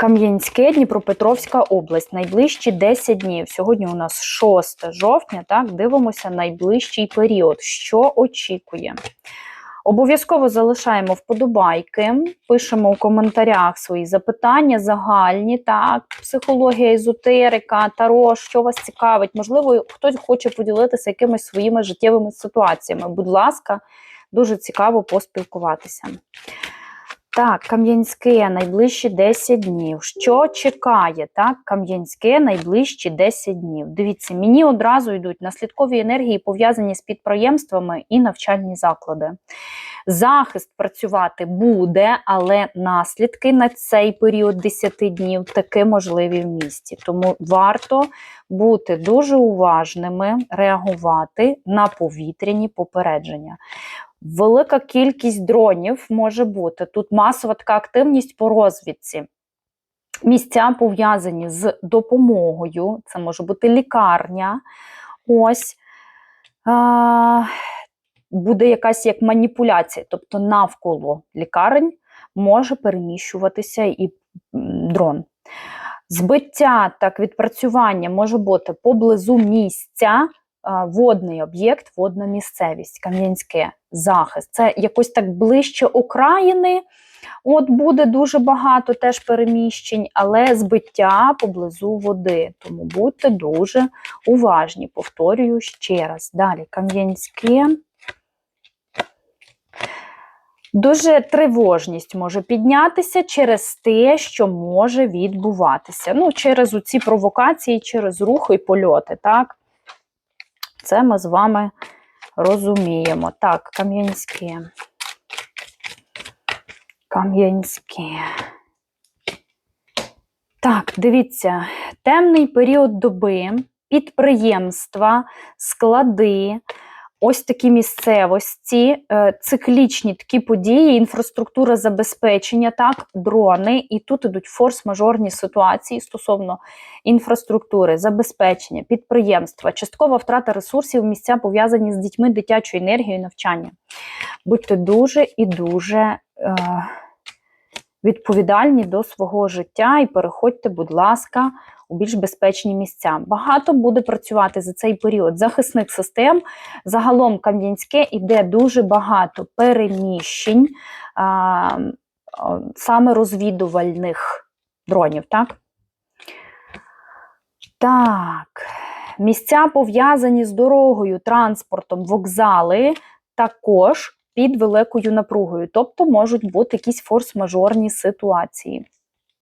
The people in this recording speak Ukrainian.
Кам'янське, Дніпропетровська область. Найближчі 10 днів. Сьогодні у нас 6 жовтня. Так, дивимося найближчий період. Що очікує? Обов'язково залишаємо вподобайки, пишемо у коментарях свої запитання, загальні, так, психологія, езотерика, таро, що вас цікавить. Можливо, хтось хоче поділитися якимись своїми життєвими ситуаціями. Будь ласка, дуже цікаво поспілкуватися. Так, Кам'янське найближчі 10 днів. Що чекає? Так, Кам'янське найближчі 10 днів. Дивіться, мені одразу йдуть наслідкові енергії, пов'язані з підприємствами і навчальні заклади. Захист працювати буде, але наслідки на цей період 10 днів таки можливі в місті. Тому варто бути дуже уважними, реагувати на повітряні попередження. Велика кількість дронів може бути. Тут масова така активність по розвідці. Місця пов'язані з допомогою, це може бути лікарня. Ось а, буде якась як маніпуляція, тобто навколо лікарень може переміщуватися і дрон. Збиття так відпрацювання може бути поблизу місця, водний об'єкт, водна місцевість, Кам'янське, захист. Це якось так ближче окраїни. От буде дуже багато теж переміщень, але збиття поблизу води. Тому будьте дуже уважні. Повторюю ще раз. Далі Кам'янське. Дуже тривожність може піднятися через те, що може відбуватися. Ну, через ці провокації, через рухи і польоти. Так? Це ми з вами розуміємо. Так, кам'янські. Кам'янські. Так, дивіться, темний період доби, підприємства, склади, ось такі місцевості, е, циклічні такі події, інфраструктура забезпечення, так, дрони. І тут ідуть форс-мажорні ситуації стосовно інфраструктури, забезпечення, підприємства, часткова втрата ресурсів, місця пов'язані з дітьми, дитячою енергією, навчання. Будьте дуже і дуже е, відповідальні до свого життя і переходьте, будь ласка, у більш безпечні місця. Багато буде працювати за цей період захисних систем. Загалом Кам'янське іде дуже багато переміщень, а, саме розвідувальних дронів. Так? Так, місця пов'язані з дорогою, транспортом, вокзали також під великою напругою, тобто можуть бути якісь форс-мажорні ситуації.